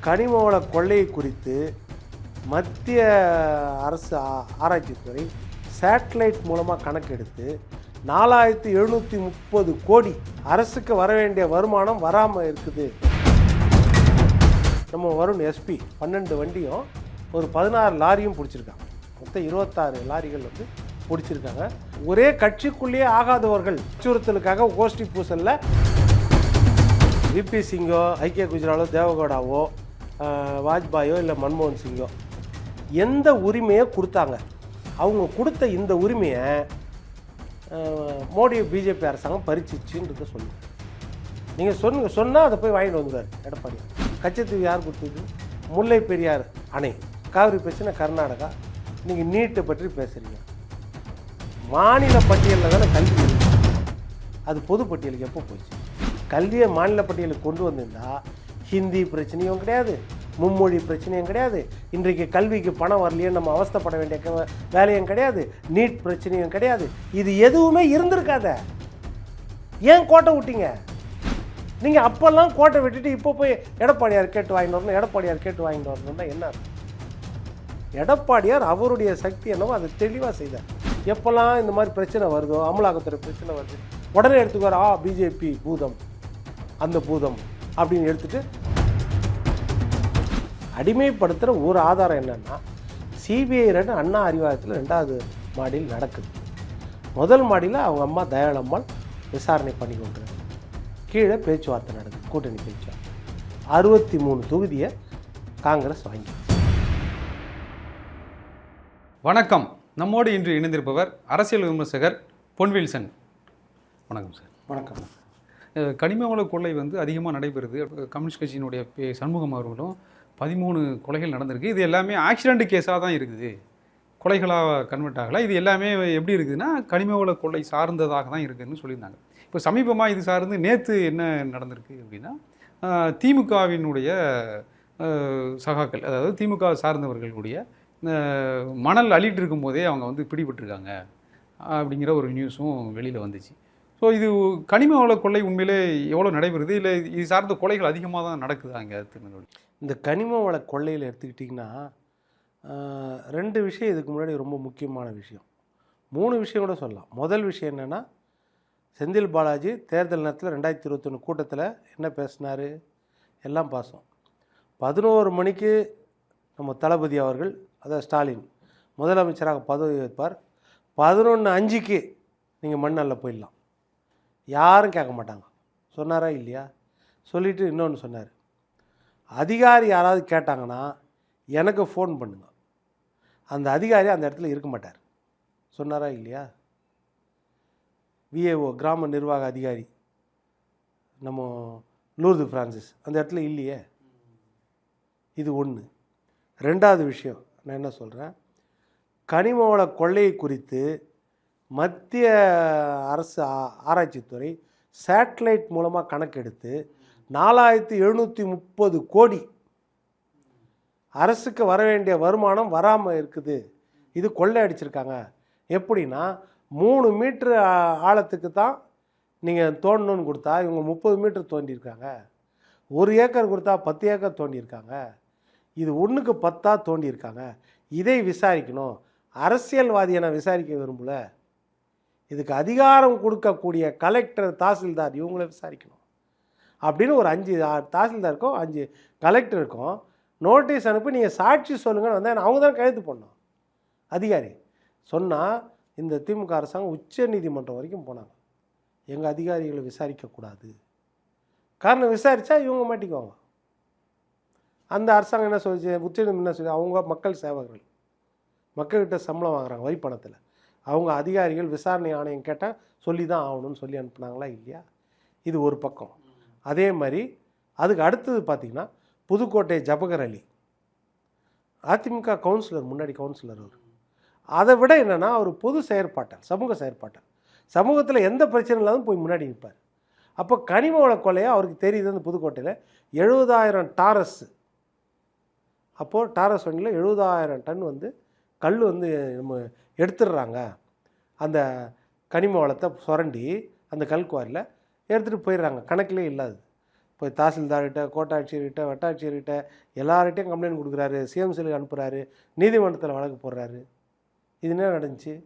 கனிம வள கொள்ளை குறித்து மத்திய அரசு ஆ- ஆராய்ச்சித்துறை சேட்டலைட் மூலமாக கணக்கெடுத்து நாலாயிரத்தி எழுநூற்றி முப்பது கோடி அரசுக்கு வர வேண்டிய வருமானம் வராமல் இருக்குது. நம்ம வருண் எஸ்பி பன்னெண்டு வண்டியும் ஒரு பதினாறு லாரியும் பிடிச்சிருக்காங்க. மொத்தம் இருபத்தாறு லாரிகள் வந்து பிடிச்சிருக்காங்க. ஒரே கட்சிக்குள்ளேயே ஆகாதவர்கள் அச்சுறுத்தலுக்காக கோஷ்டி பூசலில். விபி சிங்கோ ஐக்கிய குஜராலோ தேவகோடாவோ வாஜ்பாயோ இல்லை மன்மோகன் சிங்கோ எந்த உரிமையை கொடுத்தாங்க? அவங்க கொடுத்த இந்த உரிமையை மோடி பிஜேபி அரசாங்கம் பறிச்சிச்சுன்றத சொல்லு. நீங்கள் சொன்ன சொன்னால் அதை போய் வாங்கிட்டு வந்துடுவார் எடப்பாடி. கச்சத்தீவு யார் கொடுத்தது? முல்லை பெரியார் அணை. காவிரி பிரச்சனை கர்நாடகா. நீங்கள் நீட்டை பற்றி பேசுகிறீங்க மாநில பட்டியலில் தானே கல்வி அது பொது பட்டியலுக்கு எப்போ போச்சு? கல்வியை மாநில பட்டியலுக்கு கொண்டு வந்திருந்தால் ஹிந்தி பிரச்சனையும் கிடையாது மும்மொழி பிரச்சனையும் கிடையாது இன்றைக்கு கல்விக்கு பணம் வரலையே நம்ம அவஸ்தைப்பட வேண்டிய வேலையும் கிடையாது நீட் பிரச்சனையும் கிடையாது. இது எதுவுமே இருந்திருக்காத. ஏன் கோட்டை விட்டீங்க? நீங்கள் அப்போல்லாம் கோட்டை விட்டுட்டு இப்போ போய் எடப்பாடியார் கேட்டு வாங்கிட்டு வரணும் எடப்பாடியார் கேட்டு வாங்கிட்டு வரணும்னா என்ன எடப்பாடியார் அவருடைய சக்தி என்னவோ அதை தெளிவாக செய்தார். எப்போல்லாம் இந்த மாதிரி பிரச்சனை வருதோ அமலாக்கத்துறை பிரச்சனை வருது உடனே எடுத்துக்குவார் ஆ பிஜேபி பூதம் அந்த பூதம் அப்படின்னு எடுத்துட்டு அடிமைப்படுத்துகிற ஒரு ஆதாரம் என்னன்னா சிபிஐ ரெண்டு அண்ணா அறிவாலயத்தில் ரெண்டாவது மாடியில் நடக்குது. முதல் மாடியில் அவங்க அம்மா தயாளம்மாள் விசாரணை பண்ணி கொண்டிருக்காங்க. கீழே பேச்சுவார்த்தை நடக்குது கூட்டணி பேச்சுவார்த்தை. அறுபத்தி மூணு தொகுதியை காங்கிரஸ் வாங்கி வணக்கம். நம்மோடு இன்று இணைந்திருப்பவர் அரசியல் விமர்சகர் பொன்வில்சன். வணக்கம் சார். வணக்கம். கனிம வள கொள்ளை வந்து அதிகமாக நடைபெறுது. கம்யூனிஸ்ட் கட்சியினுடைய பே சண்முகம் அவர்களும் பதிமூணு கொலைகள் நடந்திருக்கு. இது எல்லாமே ஆக்சிடென்ட் கேஸாக தான் இருக்குது. கொலைகளாக கன்வெர்ட் ஆகலை. இது எல்லாமே எப்படி இருக்குதுன்னா கனிம வள கொள்ளை சார்ந்ததாக தான் இருக்குதுன்னு சொல்லியிருந்தாங்க. இப்போ சமீபமாக இது சார்ந்து நேற்று என்ன நடந்திருக்கு அப்படின்னா திமுகவினுடைய சகாக்கள் அதாவது திமுக சார்ந்தவர்களுடைய மணல் அள்ளிட்டு இருக்கும்போதே அவங்க வந்து பிடிபட்டிருக்காங்க அப்படிங்கிற ஒரு நியூஸும் வெளியில் வந்துச்சு. ஸோ இது கனிம வள கொள்ளை உண்மையிலே எவ்வளோ நடைபெறுது? இல்லை இது சார்ந்த கொலைகள் அதிகமாக தான் நடக்குதா அங்கே திருநெல்வேலி? இந்த கனிம வள கொள்ளையில் எடுத்துக்கிட்டிங்கன்னா ரெண்டு விஷயம் இதுக்கு முன்னாடி ரொம்ப முக்கியமான விஷயம். மூணு விஷயம் கூட சொல்லலாம். முதல் விஷயம் என்னென்னா செந்தில் பாலாஜி தேர்தல் நேரத்தில் ரெண்டாயிரத்தி இருபத்தொன்று கூட்டத்தில் என்ன பேசினார்? எல்லாம் பாசம். பதினோரு மணிக்கு நம்ம தளபதி அவர்கள் அதாவது ஸ்டாலின் முதலமைச்சராக பதவி வைப்பார் பதினொன்று அஞ்சுக்கு நீங்கள் மண்ணல்ல போயிடலாம். யாரும் கேட்க மாட்டாங்க. சொன்னாரா இல்லையா? சொல்லிவிட்டு இன்னொன்று சொன்னார். அதிகாரி யாராவது கேட்டாங்கன்னா எனக்கு ஃபோன் பண்ணுங்க. அந்த அதிகாரி அந்த இடத்துல இருக்க மாட்டார். சொன்னாரா இல்லையா? விஏஓ கிராம நிர்வாக அதிகாரி. நம்ம லூர்து பிரான்சிஸ். அந்த இடத்துல இல்லையே? இது ஒன்று ரெண்டாவது விஷயம் நான் என்ன சொல்கிறேன் கனிம வள கொள்ளையை குறித்து மத்திய அரசு ஆ- ஆராய்ச்சித்துறை சேட்டலைட் மூலமாக கணக்கெடுத்து நாலாயிரத்தி எழுநூற்றி முப்பது கோடி அரசுக்கு வர வேண்டிய வருமானம் வராமல் இருக்குது. இது கொள்ளை அடிச்சிருக்காங்க எப்படின்னா மூணு மீட்ரு ஆழத்துக்கு தான் நீங்கள் தோண்டணும்னு கொடுத்தா இவங்க முப்பது மீட்டர் தோண்டியிருக்காங்க. ஒரு ஏக்கர் கொடுத்தா பத்து ஏக்கர் தோண்டியிருக்காங்க. இது ஒன்றுக்கு பத்தா தோண்டியிருக்காங்க. இதை விசாரிக்கணும். அரசியல்வாதியை நான் விசாரிக்க விரும்பலை. இதுக்கு அதிகாரம் கொடுக்கக்கூடிய கலெக்டர் தாசில்தார் இவங்கள விசாரிக்கணும். அப்படின்னு ஒரு அஞ்சு தாசில்தாருக்கும் அஞ்சு கலெக்டருக்கும் நோட்டீஸ் அனுப்பி நீங்கள் சாட்சி சொல்லுங்கன்னு வந்தால் அவங்க தான் கையெழுத்து பண்ணோம் அதிகாரி சொன்னால் இந்த திமுக அரசாங்கம் உச்ச நீதிமன்றம் வரைக்கும் போனாங்க. எங்கள் அதிகாரிகளை விசாரிக்கக்கூடாது காரணம் விசாரித்தா இவங்க மாட்டிக்குவாங்க. அந்த அரசாங்கம் என்ன சொல்லிச்சு உச்ச நீதிமன்றம் என்ன சொல்லி அவங்க மக்கள் சேவகர்கள். மக்கள்கிட்ட சம்பளம் வாங்குறாங்க வரி பணத்தில் அவங்க அதிகாரிகள் விசாரணை ஆணையம் கேட்டால் சொல்லி தான் ஆகணும்னு சொல்லி அனுப்புனாங்களா இல்லையா? இது ஒரு பக்கம். அதே மாதிரி அதுக்கு அடுத்தது பார்த்திங்கன்னா புதுக்கோட்டை ஜபகர் அலி. அதிமுக கவுன்சிலர் முன்னாடி கவுன்சிலர் அவர். அதை விட என்னென்னா அவர் பொது செயற்பாட்டல் சமூக செயற்பாட்டல் சமூகத்தில் எந்த பிரச்சனை இல்லாமல் போய் முன்னாடி நிற்பார் அப்போ கனிம வள கொலையாக அவருக்கு தெரியுது அந்த புதுக்கோட்டையில். எழுபதாயிரம் டாரஸ். அப்போது டாரஸ் வண்டியில் எழுபதாயிரம் டன் வந்து கல் வந்து நம்ம எடுத்துடுறாங்க. அந்த கனிம வளத்தை சுரண்டி அந்த கல்குவாரியில் எடுத்துகிட்டு போயிடுறாங்க. கணக்கிலே இல்லாது. போய் தாசில்தார்கிட்ட கோட்டாட்சியர்கிட்ட வட்டாட்சியர்கிட்ட எல்லார்கிட்டையும் கம்ப்ளைண்ட் கொடுக்குறாரு. சிஎம்சிலுக்கு அனுப்புகிறாரு நீதிமன்றத்தில் வழக்கு போடுறாரு. இது என்ன நடந்துச்சு?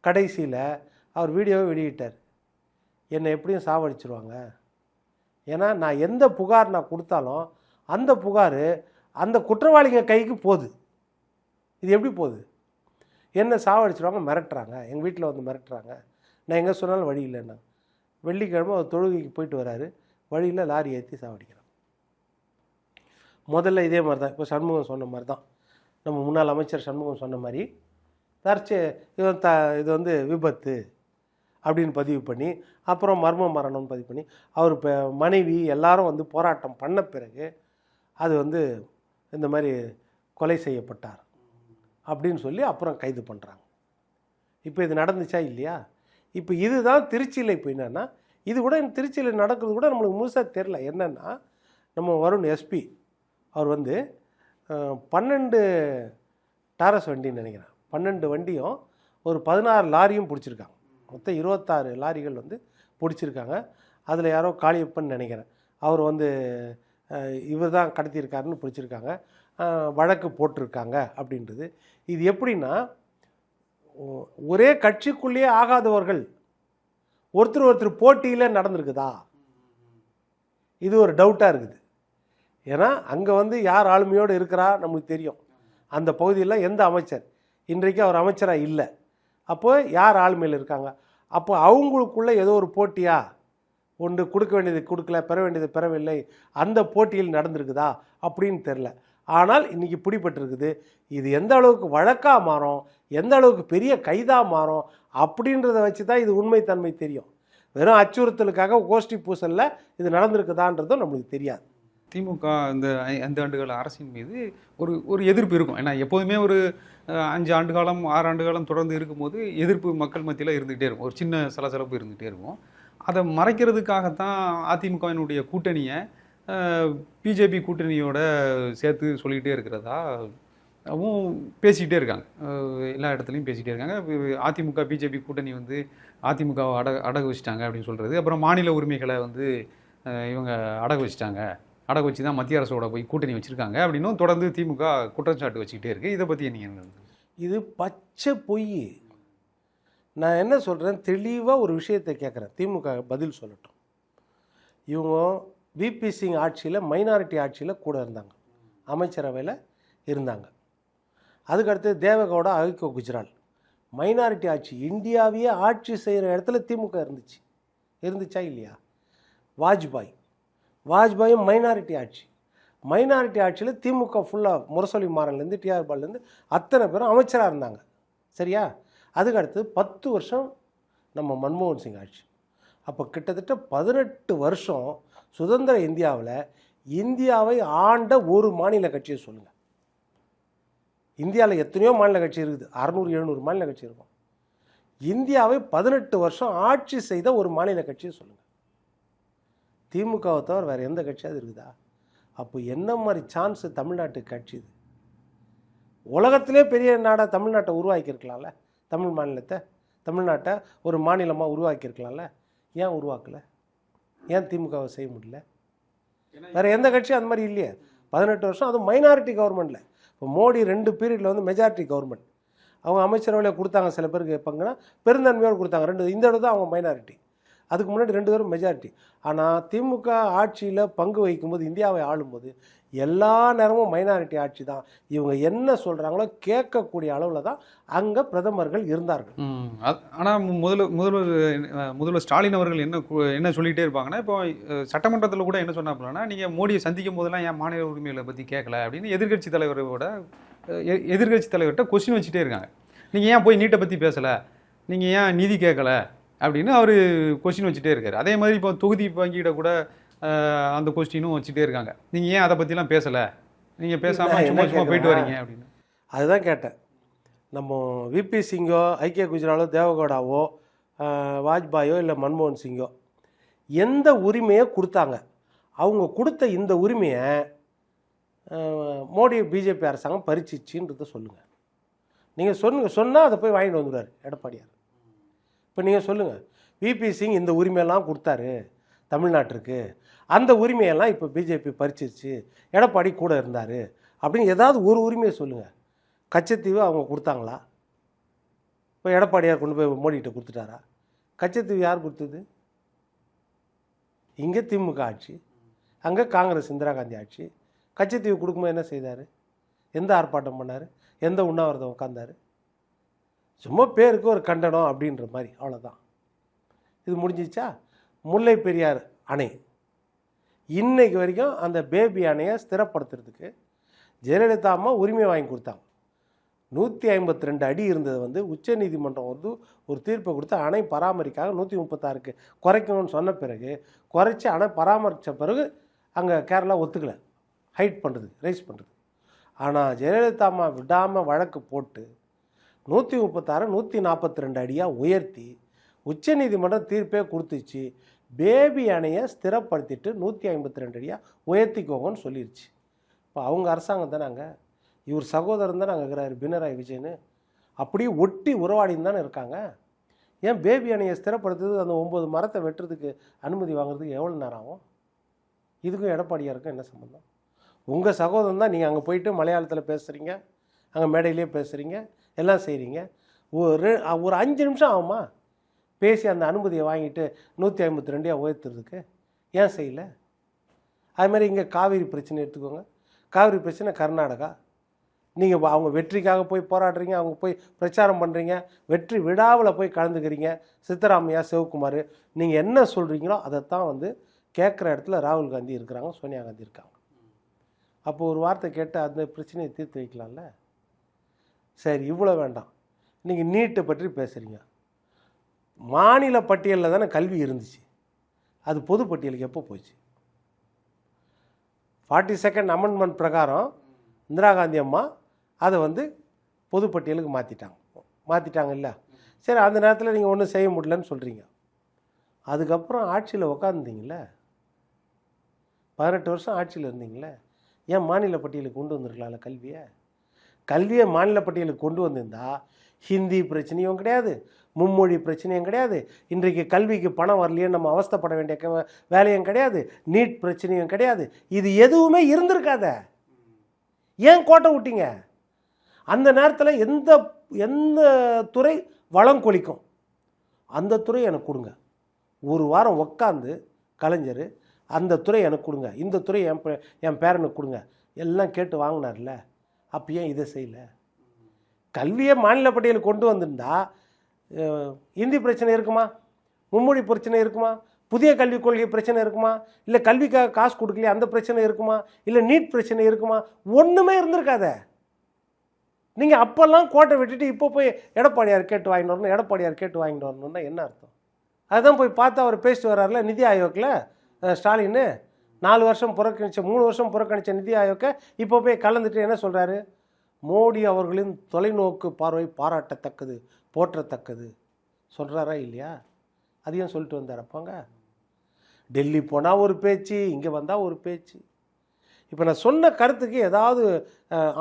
கடைசியில் அவர் வீடியோவை வெளியிட்டார். என்னை எப்படியும் சாவடிச்சிருவாங்க. ஏன்னா நான் எந்த புகார் நான் கொடுத்தாலும் அந்த புகார் அந்த குற்றவாளிங்க கைக்கு போகுது. இது எப்படி போகுது? என்ன சாவடிச்சிருவாங்க? மிரட்டுறாங்க. எங்கள் வீட்டில் வந்து மிரட்டுறாங்க. நான் எங்கே சொன்னாலும் வழி இல்லைன்னா. வெள்ளிக்கிழமை அவர் தொழுகைக்கு போயிட்டு வராரு. வழியில் லாரி ஏற்றி சாவடிக்கிறான் முதல்ல இதே மாதிரி தான் இப்போ சண்முகம் சொன்ன மாதிரி தான் நம்ம முன்னாள் அமைச்சர் சண்முகம் சொன்ன மாதிரி தற்செ இது த இது வந்து விபத்து அப்படின்னு பதிவு பண்ணி அப்புறம் மர்ம மரணம்னு பதிவு பண்ணி அவர் இப்போ மனைவி எல்லாரும் வந்து போராட்டம் பண்ண பிறகு அது வந்து இந்த மாதிரி கொலை செய்யப்பட்டார். அப்படின்னு சொல்லி அப்புறம் கைது பண்ணுறாங்க இப்போ இது நடந்துச்சா இல்லையா? இப்போ இதுதான் திருச்சியில் இப்போ என்னென்னா இது கூட திருச்சியில் நடக்கிறது கூட நம்மளுக்கு முழுசாக தெரில என்னென்னா நம்ம வருண் எஸ்பி அவர் வந்து பன்னெண்டு டாரஸ் வண்டின்னு நினைக்கிறேன். பன்னெண்டு வண்டியும் ஒரு பதினாறு லாரியும் பிடிச்சிருக்காங்க. மொத்தம் இருபத்தாறு லாரிகள் வந்து பிடிச்சிருக்காங்க. அதில் யாரோ காளியப்பன் நினைக்கிறேன். அவர் வந்து இவர் தான் கடத்தியிருக்காருன்னு பிடிச்சிருக்காங்க. வழக்கு போட்டிருக்காங்க அப்படின்றது. இது எப்படின்னா ஒரே கட்சிக்குள்ளேயே ஆகாதவர்கள் ஒருத்தர் ஒருத்தர் போட்டியில் நடந்திருக்குதா? இது ஒரு டவுட்டாக இருக்குது. ஏன்னா அங்கே வந்து யார் ஆளுமையோடு இருக்கிறா நமக்கு தெரியும். அந்த பகுதியில் எந்த அமைச்சர்? இன்றைக்கு அவர் அமைச்சராக இல்லை. அப்போ யார் ஆளுமையில் இருக்காங்க? அப்போ அவங்களுக்குள்ளே ஏதோ ஒரு போட்டியா? ஒன்று கொடுக்க வேண்டியது கொடுக்கல பெற வேண்டியது பெறவில்லை. அந்த போட்டியில் நடந்திருக்குதா? அப்படின்னு தெரில ஆனால் இன்றைக்கி பிடிபட்டிருக்குது. இது எந்த அளவுக்கு வழக்காக மாறும்? எந்த அளவுக்கு பெரிய கைதாக மாறும்? அப்படின்றத வச்சு தான் இது உண்மைத்தன்மை தெரியும். வெறும் அச்சுறுத்தலுக்காக கோஷ்டி பூசலில் இது நடந்திருக்குதான்றதும் நம்மளுக்கு தெரியாது. திமுக இந்த ஐந்து ஆண்டுகள் அரசின் மீது ஒரு ஒரு எதிர்ப்பு இருக்கும். ஏன்னா எப்போதுமே ஒரு அஞ்சு ஆண்டு காலம் ஆறு ஆண்டு காலம் தொடர்ந்து இருக்கும்போது எதிர்ப்பு மக்கள் மத்தியில் இருந்துகிட்டே இருக்கும். ஒரு சின்ன சலசலப்பு இருந்துகிட்டே இருக்கும். அதை மறைக்கிறதுக்காகத்தான் அதிமுகவினுடைய கூட்டணியை பிஜேபி கூட்டணியோட சேர்த்து சொல்லிக்கிட்டே இருக்கிறதா? பேசிக்கிட்டே இருக்காங்க. எல்லா இடத்துலையும் பேசிக்கிட்டே இருக்காங்க. அதிமுக பிஜேபி கூட்டணி வந்து அதிமுகவை அட அடகு வச்சுட்டாங்க அப்படின்னு சொல்கிறது அப்புறம் மாநில உரிமைகளை வந்து இவங்க அடகு வச்சுட்டாங்க. அடகு வச்சு தான் மத்திய அரசோட போய் கூட்டணி வச்சுருக்காங்க அப்படின்னும் தொடர்ந்து திமுக குற்றச்சாட்டு வச்சுக்கிட்டே இருக்குது இதை பற்றி நீங்கள் இது பச்சை பொய். நான் என்ன சொல்கிறேன் தெளிவாக ஒரு விஷயத்தை கேட்குறேன் திமுக பதில் சொல்லட்டும். இவங்க விபி சிங் ஆட்சியில் மைனாரிட்டி ஆட்சியில் கூட இருந்தாங்க. அமைச்சரவையில் இருந்தாங்க. அதுக்கடுத்து தேவகவுடா அகிகோ குஜ்ரால் மைனாரிட்டி ஆட்சி இந்தியாவையே ஆட்சி செய்கிற இடத்துல திமுக இருந்துச்சு. இருந்துச்சா இல்லையா? வாஜ்பாய். வாஜ்பாயும் மைனாரிட்டி ஆட்சி. மைனாரிட்டி ஆட்சியில் திமுக ஃபுல்லாக முரசொலி மாறன்லேருந்து டிஆர் பால்லேருந்து அத்தனை பேரும் அமைச்சராக இருந்தாங்க. சரியா? அதுக்கடுத்து பத்து வருஷம் நம்ம மன்மோகன் சிங் ஆட்சி. அப்போ கிட்டத்தட்ட பதினெட்டு வருஷம் சுதந்திர இந்தியாவில் இந்தியாவை ஆண்ட ஒரு மாநில கட்சியை சொல்லுங்கள் இந்தியாவில் எத்தனையோ மாநில கட்சி இருக்குது. அறநூறு எழுநூறு மாநில கட்சி இருக்கும். இந்தியாவை பதினெட்டு வருஷம் ஆட்சி செய்த ஒரு மாநில கட்சியை சொல்லுங்கள் திமுகவை தவிர வேறு எந்த கட்சியாவது இருக்குதா? அப்போ என்ன மாதிரி சான்ஸ் தமிழ்நாட்டு கட்சி இது? உலகத்திலே பெரிய நாடாக தமிழ்நாட்டை உருவாக்கியிருக்கலாம்ல? தமிழ் மாநிலத்தை? தமிழ்நாட்டை ஒரு மாநிலமாக உருவாக்கியிருக்கலாம்ல? ஏன் உருவாக்கலை? ஏன் திமுகவை செய்ய முடியல? வேறு எந்த கட்சியும் அந்த மாதிரி இல்லையே. பதினெட்டு வருஷம் அதுவும் மைனாரிட்டி கவர்மெண்ட்டில் இப்போ மோடி ரெண்டு பீரியடில் வந்து மெஜாரிட்டி கவர்மெண்ட் அவங்க அமைச்சரவையில் கொடுத்தாங்க சில பேருக்கு கேட்பாங்கன்னா பெருந்தன்மையோடு கொடுத்தாங்க. ரெண்டு இந்த இடம் தான் அவங்க மைனாரிட்டி அதுக்கு முன்னாடி ரெண்டு பேரும் மெஜாரிட்டி ஆனால் திமுக ஆட்சியில் பங்கு வகிக்கும்போது இந்தியாவை ஆளும்போது எல்லா நேரமும் மைனாரிட்டி ஆட்சி தான். இவங்க என்ன சொல்கிறாங்களோ கேட்கக்கூடிய அளவில் தான் அங்கே பிரதமர்கள் இருந்தார்கள். ஆனால் முதல்ல முதல்வர் முதல்வர் ஸ்டாலின் அவர்கள் என்ன என்ன சொல்லிகிட்டே இருப்பாங்கன்னா இப்போ சட்டமன்றத்தில் கூட என்ன சொன்னாப்புலன்னா நீங்கள் மோடியை சந்திக்கும் போதெல்லாம் ஏன் மாநில உரிமைகளை பற்றி கேட்கல அப்படின்னு எதிர்க்கட்சி தலைவரோட எதிர்கட்சி எ- எதிர்க்கட்சி தலைவர்கிட்ட கொஸ்டின் வச்சுட்டே இருக்காங்க. நீங்கள் ஏன் போய் நீட்டை பற்றி பேசலை? நீங்கள் ஏன் நிதி கேட்கல? அப்படின்னு அவர் கொஸ்டின் வச்சுட்டே இருக்கார். அதே மாதிரி இப்போ தொகுதி பங்கீட கூட அந்த கொஸ்டினும் வச்சுட்டே இருக்காங்க. நீங்கள் ஏன் அதை பற்றிலாம் பேசலை? நீங்கள் பேசாமல் சும்மா சும்மா போயிட்டு? வரீங்க அப்படின்னு. அதுதான் கேட்டேன். நம்ம விபி சிங்கோ ஐக்கிய குஜராலோ தேவகவுடாவோ ஆஹ், வாஜ்பாயோ இல்லை மன்மோகன் சிங்கோ எந்த உரிமையை கொடுத்தாங்க? அவங்க கொடுத்த இந்த உரிமையை மோடி பிஜேபி அரசாங்கம் பறிச்சிச்சின்றத சொல்லுங்கள் நீங்கள் சொன்னுங்க சொன்னால் அதை போய் வாங்கிட்டு வந்துடுவார் எடப்பாடியார். இப்போ நீங்கள் சொல்லுங்கள் விபி சிங் இந்த உரிமையெல்லாம் கொடுத்தாரு. தமிழ்நாட்டிற்கு. அந்த உரிமையெல்லாம் இப்போ பிஜேபி பறிச்சிருச்சு. எடப்பாடி கூட இருந்தார். அப்படின்னு ஏதாவது ஒரு உரிமையை சொல்லுங்கள் கச்சத்தீவு அவங்க கொடுத்தாங்களா? இப்போ எடப்பாடியார் கொண்டு போய் மோடிகிட்ட கொடுத்துட்டாரா? கச்சத்தீவு யார் கொடுத்தது? இங்கே திமுக ஆட்சி. அங்கே காங்கிரஸ் இந்திரா காந்தி ஆட்சி. கச்சத்தீவு கொடுக்கும்போது என்ன செய்தார்? எந்த ஆர்ப்பாட்டம் பண்ணார்? எந்த உண்ணாவிரதம் உட்காந்தாரு சும்மா பேருக்கு ஒரு கண்டனம் அப்படின்ற மாதிரி. அவ்வளோதான் இது முடிஞ்சிச்சா? முல்லை பெரியார் அணை. இன்னைக்கு வரைக்கும் அந்த பேபி அணையை ஸ்திரப்படுத்துறதுக்கு ஜெயலலிதா அம்மா உரிமை வாங்கி கொடுத்தாங்க. நூற்றி ஐம்பத்தி ரெண்டு அடி இருந்தது வந்து உச்சநீதிமன்றம் வந்து ஒரு தீர்ப்பை கொடுத்து அணை பராமரிக்காக நூற்றி முப்பத்தாறுக்கு குறைக்கணும்னு சொன்ன பிறகு குறைச்சி அணை பராமரித்த பிறகு அங்கே கேரளா ஒத்துக்கலை. ஹைட் பண்ணுறது ரைஸ் பண்ணுறது ஆனால் ஜெயலலிதா அம்மா விடாமல் வழக்கு போட்டு நூற்றி முப்பத்தாறு நூற்றி நாற்பத்தி ரெண்டு அடியாக உயர்த்தி உச்சநீதிமன்றம் தீர்ப்பே கொடுத்துச்சு. பேபி அணையை ஸ்திரப்படுத்திட்டு நூற்றி ஐம்பத்தி ரெண்டு அடியாக உயர்த்திக்கோங்கன்னு சொல்லிடுச்சு இப்போ அவங்க அரசாங்கம் தானாங்க? இவர் சகோதரன் தான் அங்கே இருக்கிறாரு பினராயி விஜயன். அப்படியே ஒட்டி உறவாடின்னு தானே இருக்காங்க? ஏன் பேபி அணையை ஸ்திரப்படுத்துறது அந்த ஒம்பது மரத்தை வெட்டுறதுக்கு அனுமதி வாங்குறதுக்கு எவ்வளோ நேரம் ஆகும்? இதுக்கும் எடப்பாடியாருக்கும் என்ன சம்மந்தம் உங்கள் சகோதரன் தான் நீங்கள் அங்கே போயிட்டு மலையாளத்தில் பேசுகிறீங்க அங்கே மேடையிலே பேசுகிறீங்க எல்லாம் செய்கிறீங்க ஒரு ஒரு அஞ்சு நிமிஷம் ஆகுமா? பேசி அந்த அனுமதியை வாங்கிட்டு நூற்றி ஐம்பத்தி ரெண்டையாக உயர்த்துறதுக்கு ஏன் செய்யலை? அது மாதிரி இங்கே காவிரி பிரச்சனை எடுத்துக்கோங்க. காவிரி பிரச்சனை கர்நாடகா. நீங்கள் அவங்க வெற்றிக்காக போய் போராடுறீங்க அவங்க போய் பிரச்சாரம் பண்ணுறீங்க வெற்றி விழாவில் போய் கலந்துக்கிறீங்க சித்தராமையா சிவகுமார் நீங்கள் என்ன சொல்கிறீங்களோ அதைத்தான் வந்து கேட்குற இடத்துல ராகுல் காந்தி இருக்கிறாங்க சோனியா காந்தி இருக்காங்க. அப்போ ஒரு வார்த்தை கேட்டு அந்த பிரச்சனையை தீர்த்து வைக்கலாம்ல? சரி இவ்வளோ வேண்டாம். நீங்கள் நீட்டை பற்றி பேசுகிறீங்க மாநில பட்டியலில் தானே கல்வி இருந்துச்சு. அது பொது பட்டியலுக்கு எப்போ போச்சு? ஃபார்ட்டி செகண்ட் அமெண்ட்மெண்ட் பிரகாரம் இந்திரா காந்தி அம்மா அதை வந்து பொது பட்டியலுக்கு மாற்றிட்டாங்க மாற்றிட்டாங்க இல்லை? சரி அந்த நேரத்தில் நீங்கள் ஒன்றும் செய்ய முடியலன்னு சொல்கிறீங்க அதுக்கப்புறம் ஆட்சியில் உக்காந்துருந்தீங்களே பதினெட்டு வருஷம் ஆட்சியில் இருந்தீங்களே ஏன் மாநில பட்டியலுக்கு கொண்டு வந்திருக்கலாம்ல கல்வியை? கல்வியை மாநில பட்டியலுக்கு கொண்டு வந்திருந்தால் ஹிந்தி பிரச்சனையும் கிடையாது மும்மொழி பிரச்சனையும் கிடையாது இன்றைக்கு கல்விக்கு பணம் வரலையே நம்ம அவஸ்தைப்பட வேண்டிய வேலையும் கிடையாது நீட் பிரச்சனையும் கிடையாது. இது எதுவுமே இருந்திருக்காத. ஏன் கோட்டை விட்டீங்க? அந்த நேரத்தில் எந்த எந்த துறை வளம் கொளிக்கும்? அந்த துறை எனக்கு கொடுங்க. ஒரு வாரம் உக்காந்து கலைஞர் அந்த துறை எனக்கு கொடுங்க. இந்த துறை என் பே- என் பேரனுக்கு கொடுங்க. எல்லாம் கேட்டு வாங்கினார்ல. அப்போ ஏன் இதை செய்யல? கல்வியை மாநில பட்டியலுக்கு கொண்டு வந்திருந்தா இந்தி பிரச்சனை இருக்குமா? மும்மொழி பிரச்சனை இருக்குமா? புதிய கல்விக் கொள்கை பிரச்சனை இருக்குமா? இல்லை கல்விக்காக காசு கொடுக்கலையே? அந்த பிரச்சனை இருக்குமா? இல்லை நீட் பிரச்சனை இருக்குமா? ஒன்றுமே இருந்திருக்காத. நீங்கள் அப்போல்லாம் கோட்டை விட்டுட்டு இப்போ போய் எடப்பாடியார் கேட்டு வாங்கிட்டு வரணும் எடப்பாடியார் கேட்டு வாங்கிட்டு வரணும்னா என்ன அர்த்தம்? அதுதான் போய் பார்த்து அவர் பேசிட்டு வர்றாருல நிதி ஆயோக்கில் ஸ்டாலின் நாலு வருஷம் புறக்கணிச்ச மூணு வருஷம் புறக்கணிச்ச நிதி ஆயோக்கை இப்போ போய் கலந்துட்டு என்ன சொல்கிறாரு மோடி அவர்களின் தொலைநோக்கு பார்வை பாராட்டத்தக்கது போற்றத்தக்கது. சொல்கிறாரா இல்லையா? அதையும் சொல்லிட்டு வந்தார். அப்போங்க டெல்லி போனால் ஒரு பேச்சு இங்கே வந்தால் ஒரு பேச்சு. இப்போ நான் சொன்ன கருத்துக்கு ஏதாவது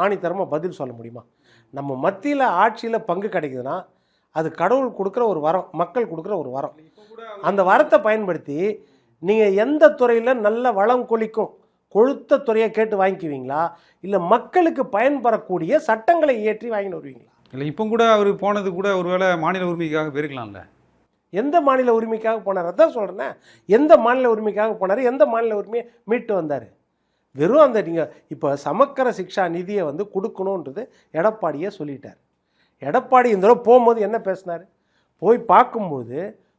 ஆணித்தரமாக பதில் சொல்ல முடியுமா? நம்ம மத்தியில் ஆட்சியில் பங்கு கிடைக்குதுன்னா அது கடவுள் கொடுக்குற ஒரு வரம் மக்கள் கொடுக்குற ஒரு வரம். அந்த வரத்தை பயன்படுத்தி நீங்கள் எந்த துறையில் நல்ல வளம் கொளிக்கும்? கொழுத்த துறையை கேட்டு வாங்கிக்குவீங்களா? இல்லை மக்களுக்கு பயன்பெறக்கூடிய சட்டங்களை இயற்றி வாங்கிட்டு வருவீங்களா? இல்லை இப்போ கூட அவர் போனது கூட ஒருவேளை மாநில உரிமைக்காக போயிருக்கலாம்ல எந்த மாநில உரிமைக்காக போனார்? அதான் சொல்கிறேனே எந்த மாநில உரிமைக்காக போனார்? எந்த மாநில உரிமையை மீட்டு வந்தார்? வெறும் அந்த நீங்கள் இப்போ சமக்கர சிக்ஷா நிதியை வந்து கொடுக்கணுன்றது எடப்பாடியே சொல்லிட்டார். எடப்பாடி இந்த தடவை போகும்போது என்ன பேசினார்? போய் பார்க்கும்போது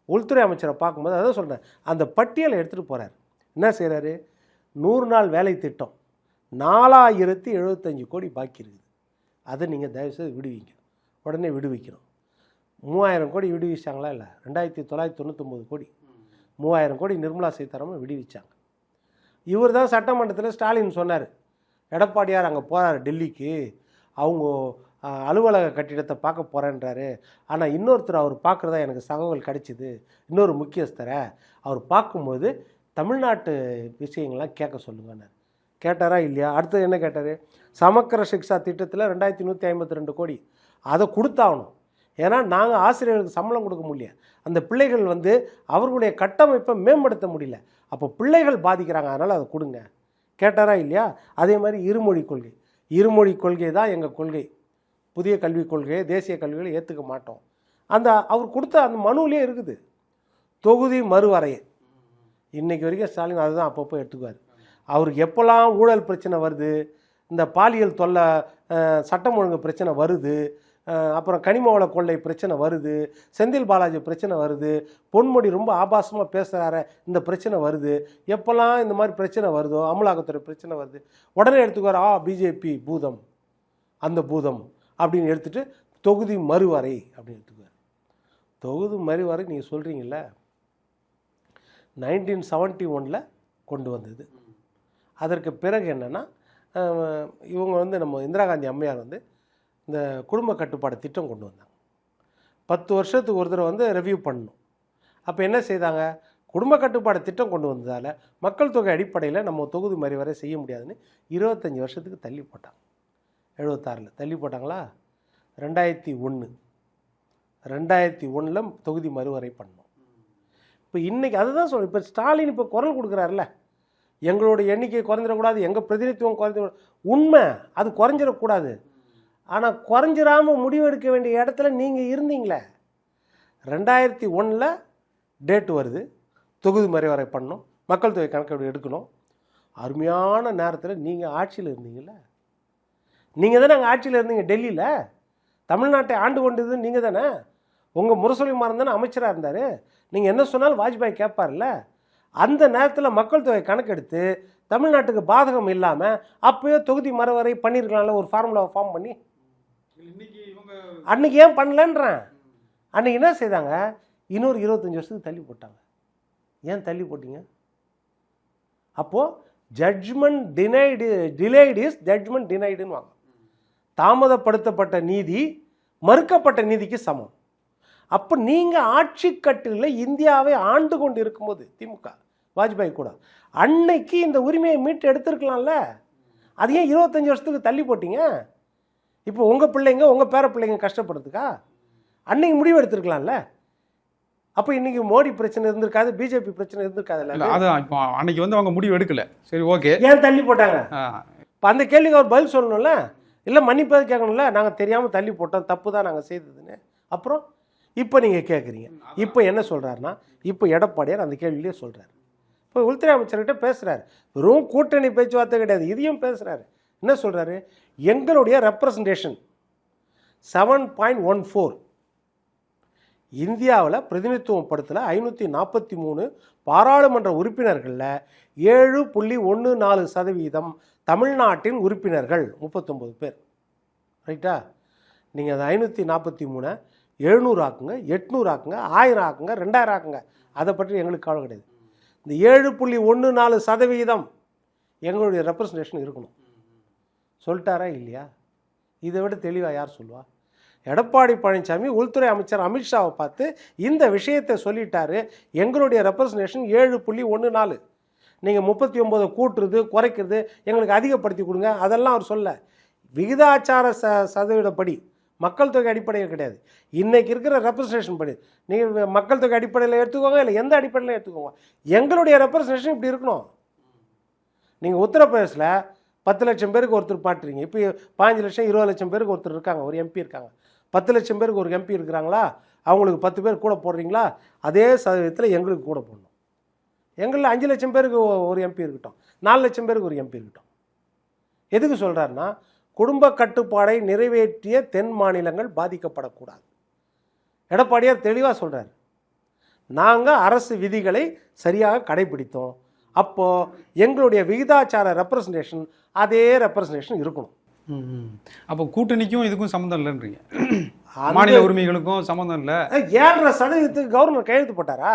உள்துறை அமைச்சரை பார்க்கும்போது அதான் சொல்கிறேன் அந்த பட்டியலை எடுத்துகிட்டு போகிறார் என்ன செய்கிறாரு நூறு நாள் வேலை திட்டம். நாலாயிரத்தி எழுபத்தஞ்சு கோடி பாக்கி இருக்குது. அதை நீங்கள் தயவுசெய்து விடுவிங்க. உடனே விடுவிக்கணும். மூவாயிரம் கோடி விடுவிச்சாங்களா இல்லை? ரெண்டாயிரத்தி தொள்ளாயிரத்தி தொண்ணூத்தொம்பது கோடி. மூவாயிரம் கோடி நிர்மலா சீதாராமன் விடுவிச்சாங்க. இவர் தான் சட்டமன்றத்தில் ஸ்டாலின் சொன்னார். எடப்பாடியார் அங்கே போகிறார் டெல்லிக்கு. அவங்க அலுவலக கட்டிடத்தை பார்க்க போகிறேன்றாரு ஆனால் இன்னொருத்தர் அவர் பார்க்குறதா எனக்கு தகவல் கிடைச்சிது. இன்னொரு முக்கியஸ்தரை அவர் பார்க்கும்போது தமிழ்நாட்டு விஷயங்கள்லாம் கேட்க சொல்லுவேன் கேட்டாரா இல்லையா? அடுத்தது என்ன கேட்டார்? சமக்கர சிக்ஷா திட்டத்தில் ரெண்டாயிரத்தி நூற்றி ஐம்பத்தி ரெண்டு கோடி. அதை கொடுத்தாகணும். ஏன்னா நாங்கள் ஆசிரியர்களுக்கு சம்பளம் கொடுக்க முடியல. அந்த பிள்ளைகள் வந்து அவர்களுடைய கட்டமைப்பை மேம்படுத்த முடியல. அப்போ பிள்ளைகள் பாதிக்கிறாங்க. அதனால் அதை கொடுங்க. கேட்டாரா இல்லையா? அதே மாதிரி இருமொழி கொள்கை. இருமொழி கொள்கை தான் எங்கள் கொள்கை. புதிய கல்விக் கொள்கையை தேசிய கல்விகளை ஏற்றுக்க மாட்டோம். அந்த அவர் கொடுத்த அந்த மனுவிலே இருக்குது. தொகுதி மறுவரையை இன்றைக்கி வரைக்கும் ஸ்டாலின் அதுதான் அப்பப்போ எடுத்துக்குவார். அவருக்கு எப்போல்லாம் ஊழல் பிரச்சனை வருது இந்த பாலியல் தொல்லை சட்டம் ஒழுங்கு பிரச்சனை வருது அப்புறம் கனிமவள கொள்ளை பிரச்சனை வருது செந்தில் பாலாஜி பிரச்சனை வருது பொன்முடி ரொம்ப ஆபாசமாக பேசுகிறார இந்த பிரச்சனை வருது. எப்போல்லாம் இந்த மாதிரி பிரச்சனை வருதோ அமலாக்கத்துறை பிரச்சனை வருது உடனே எடுத்துக்குவார் ஆ பிஜேபி பூதம் அந்த பூதம் அப்படின்னு எடுத்துகிட்டு தொகுதி மறுவரை அப்படின்னு எடுத்துக்குவார். தொகுதி மறுவரை நீங்கள் சொல்கிறீங்கள நைன்டீன் செவன்ட்டி ஒனில் கொண்டு வந்தது. அதற்கு பிறகு என்னென்னா இவங்க வந்து நம்ம இந்திரா காந்தி அம்மையார் வந்து இந்த குடும்ப கட்டுப்பாடு திட்டம் கொண்டு வந்தாங்க. பத்து வருஷத்துக்கு ஒரு தடவை வந்து ரெவ்யூ பண்ணணும். அப்போ என்ன செய்தாங்க? குடும்ப கட்டுப்பாடு திட்டம் கொண்டு வந்ததால் மக்கள் தொகை அடிப்படையில் நம்ம தொகுதி மறுவரை செய்ய முடியாதுன்னு இருபத்தஞ்சி வருஷத்துக்கு தள்ளி போட்டாங்க. எழுபத்தாறில் தள்ளி போட்டாங்களா? ரெண்டாயிரத்தி ஒன்று ரெண்டாயிரத்தி ஒன்றில் தொகுதி மறுவரை பண்ணோம். இப்போ இன்றைக்கி அதுதான் சொல்ல இப்போ ஸ்டாலின் இப்போ குரல் கொடுக்குறாருல்ல. எங்களோட எண்ணிக்கை குறைஞ்சிடக்கூடாது எங்கள் பிரதிநிதித்துவம் குறைஞ்சிட உண்மை அது குறைஞ்சிடக்கூடாது. ஆனால் குறைஞ்சிராம முடிவெடுக்க வேண்டிய இடத்துல நீங்கள் இருந்தீங்களே. ரெண்டாயிரத்தி ஒன்றில் டேட் வருது. தொகுதி மறைவரை பண்ணணும் மக்கள் தொகை கணக்கெடுப்பு எடுக்கணும். அருமையான நேரத்தில் நீங்கள் ஆட்சியில் இருந்தீங்கள நீங்கள் தானே அங்கே ஆட்சியில் இருந்தீங்க டெல்லியில். தமிழ்நாட்டை ஆண்டு கொண்டது நீங்கள் தானே உங்கள் முரசொலி மாறன் தானே அமைச்சராக இருந்தார்? நீங்கள் என்ன சொன்னாலும் வாஜ்பாய் கேட்பார்ல. அந்த நேரத்தில் மக்கள் தொகை கணக்கெடுத்து தமிழ்நாட்டுக்கு பாதகம் இல்லாமல் அப்போயே தொகுதி மறுவரை பண்ணியிருக்கலாம்ல ஒரு ஃபார்முலாவை ஃபார்ம் பண்ணி? அன்னைக்கு ஏன் பண்ணலன்றேன். அன்னைக்கு என்ன செய்தாங்க? இன்னொரு இருபத்தஞ்சி வருஷத்துக்கு தள்ளி போட்டாங்க. ஏன் தள்ளி போட்டீங்க? அப்போது judgement denied delayed is judgement டினைடுன்னு வாங்க. தாமதப்படுத்தப்பட்ட நீதி மறுக்கப்பட்ட நீதிக்கு சமம். அப்போ நீங்கள் ஆட்சி கட்டில் இந்தியாவை ஆண்டு கொண்டு இருக்கும்போது திமுக வாஜ்பாய் கூட அன்னைக்கு இந்த உரிமையை மீட்டு எடுத்திருக்கலாம்ல? அது ஏன் இருபத்தஞ்சி வருஷத்துக்கு தள்ளி போட்டீங்க? இப்போ உங்கள் பிள்ளைங்க உங்கள் பேர பிள்ளைங்க கஷ்டப்படுறதுக்கா? அன்னைக்கு முடிவு எடுத்திருக்கலாம்ல? அப்போ இன்னைக்கு மோடி பிரச்சனை இருந்திருக்காது பிஜேபி பிரச்சனை இல்ல இருந்திருக்காதுல்ல அதான் இப்போ அன்னைக்கு வந்து அவங்க முடிவு எடுக்கல. சரி ஓகே. ஏன் தள்ளி போட்டாங்க? இப்போ அந்த கேள்விக்கு அவர் பதில் சொல்லணும்ல? இல்லை மன்னிப்பாது கேட்கணும்ல? நாங்கள் தெரியாமல் தள்ளி போட்டோம் தப்பு தான் நாங்கள் செய்ததுன்னு. அப்புறம்? இப்போ நீங்கள் கேட்குறீங்க இப்போ என்ன சொல்கிறாருன்னா இப்போ எடப்பாடியார் அந்த கேள்வியிலே சொல்கிறார் இப்போ உள்துறை அமைச்சர்கிட்ட பேசுகிறார் வெறும் கூட்டணி பேச்சுவார்த்தை கிடையாது இதையும் பேசுகிறாரு என்ன சொல்கிறாரு எங்களுடைய representation seven point one four இந்தியாவில் பிரதிநிதித்துவம் படுத்தல ஐநூற்றி நாற்பத்தி மூணு பாராளுமன்ற உறுப்பினர்களில் ஏழு புள்ளி ஒன்று நாலு சதவீதம் தமிழ்நாட்டின் உறுப்பினர்கள் முப்பத்தொம்பது பேர். ரைட்டா நீங்கள் அந்த ஐநூற்றி நாற்பத்தி மூணை எழுநூறு ஆக்குங்க எட்நூறு ஆக்குங்க ஆயிரம் ஆக்குங்க ரெண்டாயிரம் ஆக்குங்க. அதை பற்றி எங்களுக்கு கவலை கிடையாது. இந்த ஏழு புள்ளி ஒன்று நாலு சதவீதம் எங்களுடைய ரெப்ரசன்டேஷன் இருக்கணும். சொல்லிட்டாரா இல்லையா? இதை விட தெளிவாக யார் சொல்லுவா? எடப்பாடி பழனிசாமி உள்துறை அமைச்சர் அமித்ஷாவை பார்த்து இந்த விஷயத்தை சொல்லிட்டாரு. எங்களுடைய ரெப்ரசன்டேஷன் ஏழு புள்ளி ஒன்று நாலு. நீங்கள் முப்பத்தி ஒம்போதை கூட்டுறது குறைக்கிறது எங்களுக்கு அதிகப்படுத்தி கொடுங்க. அதெல்லாம் அவர் சொல்ல. விகிதாச்சார ச சதவீதப்படி மக்கள் தொகை அடிப்படையில் கிடையாது. இன்றைக்கி இருக்கிற ரெப்ரசன்டேஷன் படி நீங்கள் மக்கள் தொகை அடிப்படையில் எடுத்துக்கோங்க இல்லை எந்த அடிப்படையில் எடுத்துக்கோங்க எங்களுடைய ரெப்ரசன்டேஷன் இப்படி இருக்கணும். நீங்கள் உத்தரப்பிரதேசில் பத்து லட்சம் பேருக்கு ஒருத்தர் பாட்டுறீங்க இப்போ பாஞ்சு லட்சம் இருபது லட்சம் பேருக்கு ஒருத்தர் இருக்காங்க ஒரு எம்பி இருக்காங்க. பத்து லட்சம் பேருக்கு ஒரு எம்பி இருக்கிறாங்களா? அவங்களுக்கு பத்து பேர் கூட போடுறீங்களா? அதே சதவீதத்தில் எங்களுக்கு கூட போடணும். எங்களில் அஞ்சு லட்சம் பேருக்கு ஒரு எம்பி இருக்கட்டும். நாலு லட்சம் பேருக்கு ஒரு எம்பி இருக்கட்டும். எதுக்கு சொல்கிறாருன்னா குடும்ப கட்டுப்பாடை நிறைவேற்றிய தென் மாநிலங்கள் பாதிக்கப்படக்கூடாது. எடப்பாடியார் தெளிவாக சொல்கிறார் நாங்கள் அரசு விதிகளை சரியாக கடைபிடித்தோம். அப்போது எங்களுடைய விகிதாச்சார ரெப்ரசன்டேஷன் அதே ரெப்ரசன்டேஷன் இருக்கணும். அப்போ கூட்டணிக்கும் இதுக்கும் சம்மந்தம் இல்லைன்றீங்க. மாநில உரிமைகளுக்கும் சம்மந்தம் இல்லை. ஏழரை சதவீதத்துக்கு கவர்னர் கையெழுத்து போட்டாரா?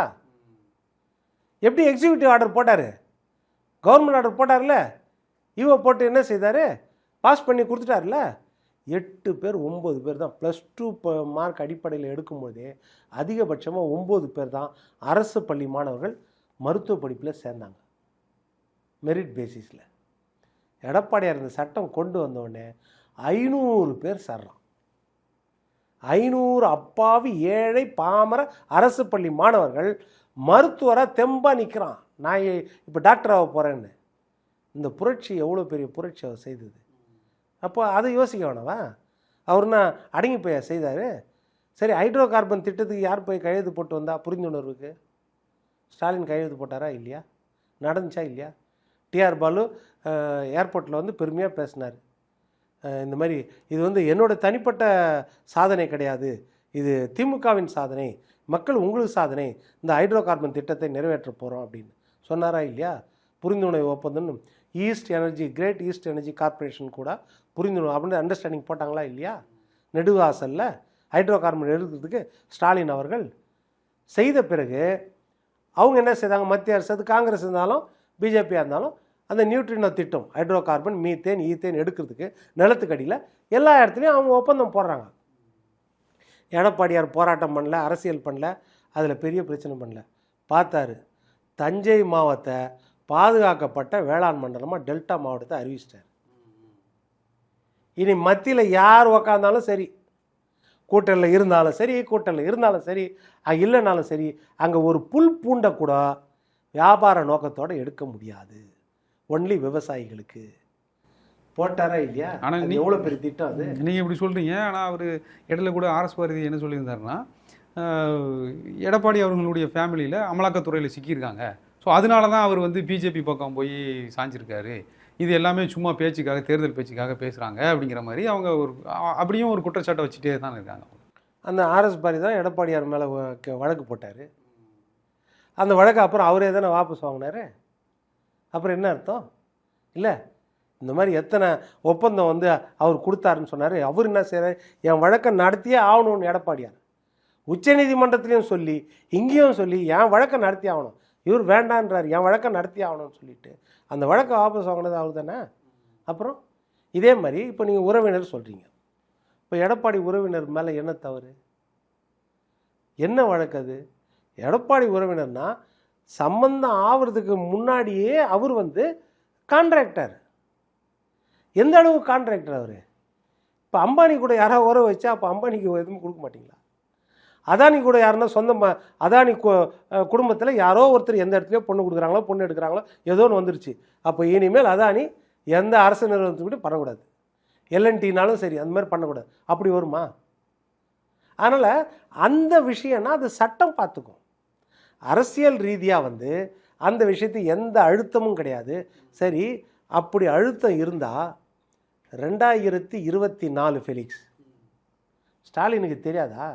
எப்படி எக்ஸிக்யூட்டிவ் ஆர்டர் போட்டார்? கவர்மெண்ட் ஆர்டர் போட்டார்ல? இவ போட்டு என்ன செய்தார்? பாஸ் பண்ணி கொடுத்துட்டார்ல எட்டு பேர் ஒம்பது பேர் தான். ப்ளஸ் டூ மார்க் அடிப்படையில் எடுக்கும்போதே அதிகபட்சமாக ஒம்பது பேர் தான் அரசு பள்ளி மாணவர்கள் மருத்துவ படிப்பில் சேர்ந்தாங்க. மெரிட் பேசிஸில் எடப்பாடியார் இந்த சட்டம் கொண்டு வந்தோடனே ஐநூறு பேர் சேர்றான். ஐநூறு அப்பாவி ஏழை பாமர அரசு பள்ளி மாணவர்கள் மருத்துவராக தெம்பாக நிற்கிறான் நான் இப்போ டாக்டர் ஆக போகிறேன்னு இந்த புரட்சி எவ்வளோ பெரிய புரட்சி அவர் செய்தது? அப்போ அதை யோசிக்க வேணவா? அவர்னா அடங்கி போய் செய்தார்? சரி ஹைட்ரோ கார்பன் திட்டத்துக்கு யார் போய் கையெழுத்து போட்டு வந்தா புரிந்துணர்வுக்கு? ஸ்டாலின் கையெழுத்து போட்டாரா இல்லையா? நடந்துச்சா இல்லையா? டிஆர் பாலு ஏர்போர்ட்டில் வந்து பெருமையாக பேசினார். இந்த மாதிரி இது வந்து என்னோட தனிப்பட்ட சாதனை கிடையாது. இது திமுகவின் சாதனை மக்கள் உங்களுக்கு சாதனை. இந்த ஹைட்ரோ கார்பன் திட்டத்தை நிறைவேற்ற போகிறோம் அப்படின்னு. சொன்னாரா இல்லையா? புரிந்துணர்வு ஒப்பந்தம் east energy great east energy corporation கூட புரிந்துணர்வு அப்படின்னு அண்டர்ஸ்டாண்டிங் போட்டாங்களா இல்லையா? நெடுவாசலில் ஹைட்ரோ கார்பன் எடுக்கிறதுக்கு ஸ்டாலின் அவர்கள் செய்த பிறகு அவங்க என்ன செய்தாங்க? மத்திய அரசு அது காங்கிரஸ் இருந்தாலும் பிஜேபியாக இருந்தாலும் அந்த நியூட்ரினோ திட்டம் ஹைட்ரோ கார்பன் மீத்தேன் ஈத்தேன் எடுக்கிறதுக்கு நிலத்துக்கடியில் எல்லா இடத்துலையும் அவங்க ஒப்பந்தம் போடுறாங்க. எடப்பாடியார் போராட்டம் பண்ணல அரசியல் பண்ணல அதில் பெரிய பிரச்சனை பண்ணல. பார்த்தாரு தஞ்சை மாவட்ட பாதுகாக்கப்பட்ட வேளாண் மண்டலமாக டெல்டா மாவட்டத்தை அறிவிச்சிட்டார். இனி மத்தியில் யார் உக்காந்தாலும் சரி கூட்டணியில் இருந்தாலும் சரி கூட்டணியில் இருந்தாலும் சரி அங்கே இல்லைனாலும் சரி அங்கே ஒரு புல் பூண்டை கூட வியாபார நோக்கத்தோடு எடுக்க முடியாது. ஒன்லி விவசாயிகளுக்கு. போட்டாரா இல்லையா? ஆனா அது நீ- எவ்வளோ பெரிய திட்டம் அது? நீங்கள் இப்படி சொல்கிறீங்க ஆனால் அவர் இடையில கூட ஆர்எஸ் பாரதி என்ன சொல்லியிருந்தாருன்னா எடப்பாடி அவர்களுடைய ஃபேமிலியில் அமலாக்கத்துறையில் சிக்கியிருக்காங்க. ஸோ அதனால தான் அவர் வந்து பிஜேபி பக்கம் போய் சாஞ்சிருக்காரு. இது எல்லாமே சும்மா பேச்சுக்காக தேர்தல் பேச்சுக்காக பேசுகிறாங்க அப்படிங்கிற மாதிரி அவங்க ஒரு அப்படியும் ஒரு குற்றச்சாட்டை வச்சுட்டே தான் இருக்காங்க. அந்த ஆர்எஸ் பாரி தான் எடப்பாடியார் மேலே வழக்கு போட்டார். அந்த வழக்கு அப்புறம் அவரே தானே வாபஸ் வாங்கினாரு. அப்புறம் என்ன அர்த்தம்? இல்லை இந்த மாதிரி எத்தனை ஒப்பந்தம் வந்து அவர் கொடுத்தாருன்னு சொன்னார். அவர் என்ன செய்கிறார் என் வழக்கை நடத்தியே ஆகணும்னு எடப்பாடியார். உச்சநீதிமன்றத்துலேயும் சொல்லி இங்கேயும் சொல்லி என் வழக்கை நடத்தி ஆகணும். இவர் வேண்டான்றார் என் வழக்கை நடத்தி ஆகணும்னு சொல்லிட்டு. அந்த வழக்கை வாபஸ் வாங்கினது அவர் தானே? அப்புறம் இதே மாதிரி இப்போ நீங்கள் உறவினர் சொல்கிறீங்க இப்போ எடப்பாடி உறவினர் மேலே என்ன தவறு? என்ன வழக்கு அது? எடப்பாடி உறவினர்னா சம்பந்தம் ஆவறதுக்கு முன்னாடியே அவர் வந்து கான்ட்ராக்டர். எந்த அளவு கான்ட்ராக்டர் அவர்? இப்போ அம்பானி கூட யாராவது உறவு வச்சா அப்போ அம்பானிக்கு எதுவும் கொடுக்க மாட்டிங்களா? அதானி கூட யாருன்னா சொந்த அதானி குடும்பத்தில் யாரோ ஒருத்தர் எந்த இடத்துலையோ பொண்ணு கொடுக்குறாங்களோ பொண்ணு எடுக்கிறாங்களோ ஏதோ ஒன்று வந்துருச்சு. அப்போ இனிமேல் அதானி எந்த அரசு நிறுவனத்துக்கிட்ட பண்ணக்கூடாது எல்என்டினாலும் சரி அந்த மாதிரி பண்ணக்கூடாது. அப்படி வருமா? அதனால் அந்த விஷயம்னா அது சட்டம் பார்த்துக்கும். அரசியல் ரீதியாக வந்து அந்த விஷயத்துக்கு எந்த அழுத்தமும் கிடையாது. சரி அப்படி அழுத்தம் இருந்தால் ரெண்டாயிரத்தி இருபத்தி நாலு ஃபெலிக்ஸ். ஸ்டாலினுக்கு தெரியாதா?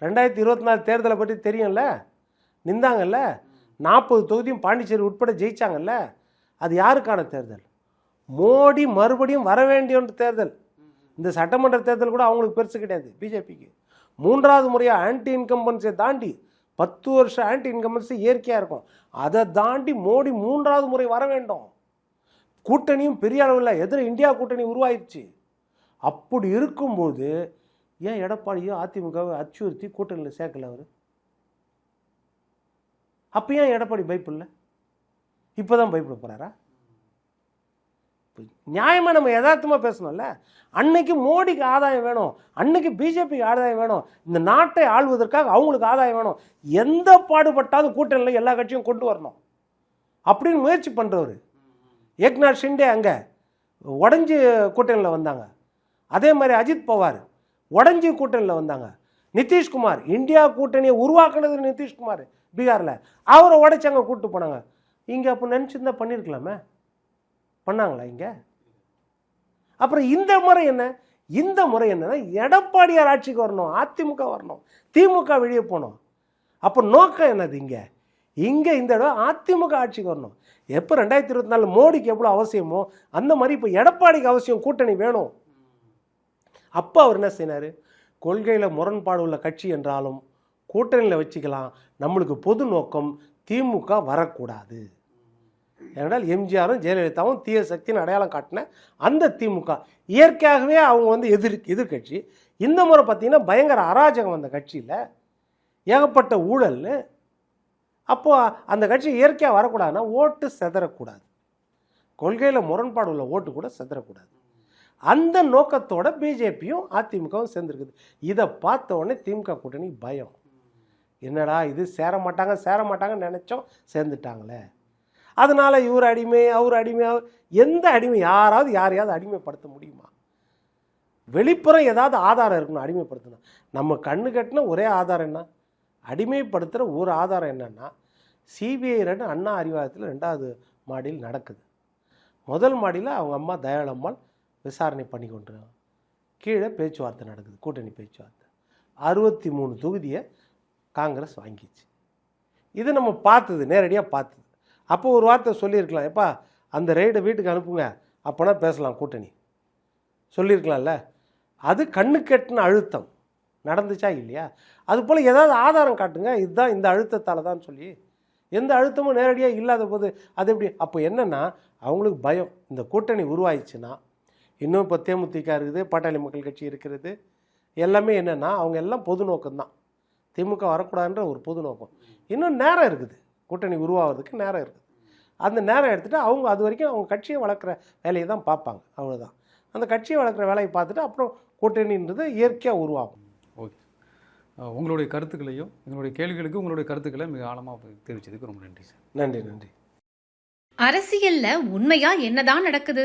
ரெண்டாயிரத்தி இருபத்தி நாலு தேர்தலை பற்றி தெரியும்ல? நின்றாங்கல்ல நாற்பது தொகுதியும் பாண்டிச்சேரி உட்பட ஜெயிச்சாங்கல்ல? அது யாருக்கான தேர்தல்? மோடி மறுபடியும் வர வேண்டிய ஒன்று தேர்தல். இந்த சட்டமன்ற தேர்தல் கூட அவங்களுக்கு பெருசு கிடையாது பிஜேபிக்கு. மூன்றாவது முறையாக ஆன்டி இன்கம்பன்ஸை தாண்டி பத்து வருஷம் ஆன்டி இன்கம்பன்ஸ் இயற்கையாக இருக்கும். அதை தாண்டி மோடி மூன்றாவது முறை வர வேண்டும். கூட்டணியும் பெரிய அளவில் எதிர இந்தியா கூட்டணி உருவாயிடுச்சு. அப்படி இருக்கும்போது ஏன் எடப்பாடியோ அதிமுகவை அச்சுறுத்தி கூட்டணியில் சேர்க்கல அவர்? அப்போ ஏன் எடப்பாடி பயப்படல? இப்போ தான் பயப்பட போகிறாரா நியாயமாக நம்ம யதார்த்தமாக பேசணும்ல. அன்னைக்கு மோடிக்கு ஆதாயம் வேணும். அன்னைக்கு பிஜேபிக்கு ஆதாயம் வேணும். இந்த நாட்டை ஆள்வதற்காக அவங்களுக்கு ஆதாயம் வேணும். எந்த பாடுபட்டாலும் கூட்டணியில் எல்லா கட்சியும் கொண்டு வரணும். அப்படின்னு முயற்சி பண்ணுறவர் ஏக்நாத் ஷிண்டே அங்கே உடஞ்சி கூட்டணியில் வந்தாங்க. அதே மாதிரி அஜித் பவார். உடஞ்சி கூட்டணியில் வந்தாங்க. நிதிஷ்குமார் இந்தியா கூட்டணியை உருவாக்குனது நிதிஷ்குமார் பீகாரில். அவரை உடைச்சி அங்கே கூப்பிட்டு போனாங்க. இங்கே அப்போ நினச்சிருந்தா பண்ணியிருக்கலாமே பண்ணாங்களா இங்கே? அப்புறம் இந்த முறை என்ன? இந்த முறை என்னன்னா எடப்பாடியார் ஆட்சிக்கு வரணும் அதிமுக வரணும் திமுக வெளியே போகணும். அப்போ நோக்கம் என்னது இங்கே? இங்கே இந்த இடம் அதிமுக ஆட்சிக்கு வரணும். எப்போ ரெண்டாயிரத்தி இருபத்தி நாலு மோடிக்கு எவ்வளோ அவசியமோ அந்த மாதிரி இப்போ எடப்பாடிக்கு அவசியம் கூட்டணி வேணும். அப்போ அவர் என்ன செய்யினார் கொள்கையில் முரண்பாடு உள்ள கட்சி என்றாலும் கூட்டணியில் வச்சுக்கலாம். நம்மளுக்கு பொது நோக்கம் திமுக வரக்கூடாது. ஏனென்றால் எம்ஜிஆரும் ஜெயலலிதாவும் தீய சக்தின்னு அடையாளம் காட்டின அந்த திமுக இயற்கையாகவே அவங்க வந்து எதிர் எதிர்கட்சி. இந்த முறை பார்த்தீங்கன்னா பயங்கர அராஜகம் அந்த கட்சியில். ஏகப்பட்ட ஊழல் அப்போ அந்த கட்சி இயற்கையாக வரக்கூடாதுன்னா ஓட்டு செதறக்கூடாது. கொள்கையில் முரண்பாடு உள்ள ஓட்டு கூட செதறக்கூடாது. அந்த நோக்கத்தோட பிஜேபியும் அதிமுகவும் சேர்ந்துருக்குது. இதை பார்த்த உடனே திமுக கூட்டணி பயம். என்னடா இது சேர மாட்டாங்க சேர மாட்டாங்கன்னு நினச்சோம் சேர்ந்துட்டாங்களே. அதனால இவர் அடிமை அவர் அடிமை எந்த அடிமை யாராவது யாரையாவது அடிமைப்படுத்த முடியுமா? வெளிப்புறம் ஏதாவது ஆதாரம் இருக்கணும் அடிமைப்படுத்தணும். நம்ம கண்ணு கட்டின ஒரே ஆதாரம் என்ன? அடிமைப்படுத்துகிற ஒரு ஆதாரம் என்னன்னா சிபிஐ ரெண்டு அண்ணா அறிவாலயத்தில் ரெண்டாவது மாடியில் நடக்குது. முதல் மாடியில் அவங்க அம்மா தயாளம்மாள் விசாரணை பண்ணி கொண்டு கீழே பேச்சுவார்த்தை நடக்குது கூட்டணி பேச்சுவார்த்தை. அறுபத்தி மூணு தொகுதியை காங்கிரஸ் வாங்கிச்சு. இது நம்ம பார்த்தது நேரடியாக பார்த்தது. அப்போ ஒரு வார்த்தை சொல்லியிருக்கலாம் எப்பா அந்த ரெய்டை வீட்டுக்கு அனுப்புங்க அப்போனா பேசலாம் கூட்டணி. சொல்லியிருக்கலாம்ல. அது கண்ணு கெட்டின அழுத்தம். நடந்துச்சா இல்லையா? அது போல் ஏதாவது ஆதாரம் காட்டுங்க இதுதான் இந்த அழுத்தத்தால் தான் சொல்லி. எந்த அழுத்தமும் நேரடியாக இல்லாத போது அது எப்படி? அப்போ என்னென்னா அவங்களுக்கு பயம். இந்த கூட்டணி உருவாயிடுச்சுன்னா இன்னும் இப்போ தேமுதிக இருக்குது பாட்டாளி மக்கள் கட்சி இருக்கிறது. எல்லாமே என்னென்னா அவங்க எல்லாம் பொது நோக்கம்தான். திமுக வரக்கூடாதுன்ற ஒரு பொது நோக்கம். இன்னும் நேரம் இருக்குது. கூட்டணி உருவாகிறதுக்கு நேரம் இருக்குது. அந்த நேரம் எடுத்துகிட்டு அவங்க அது வரைக்கும் அவங்க கட்சியை வளர்க்குற வேலையை தான் பார்ப்பாங்க. அவ்வளோதான் அந்த கட்சியை வளர்க்குற வேலையை பார்த்துட்டு அப்புறம் கூட்டணின்றது இயற்கையாக உருவாகும். ஓகே. உங்களுடைய கருத்துக்களையும் எங்களுடைய கேள்விகளுக்கு உங்களுடைய கருத்துக்களை மிக ஆழமாக தெரிவிச்சதுக்கு ரொம்ப நன்றி சார். நன்றி நன்றி. அரசியல்ல உண்மையா என்னதான் நடக்குது?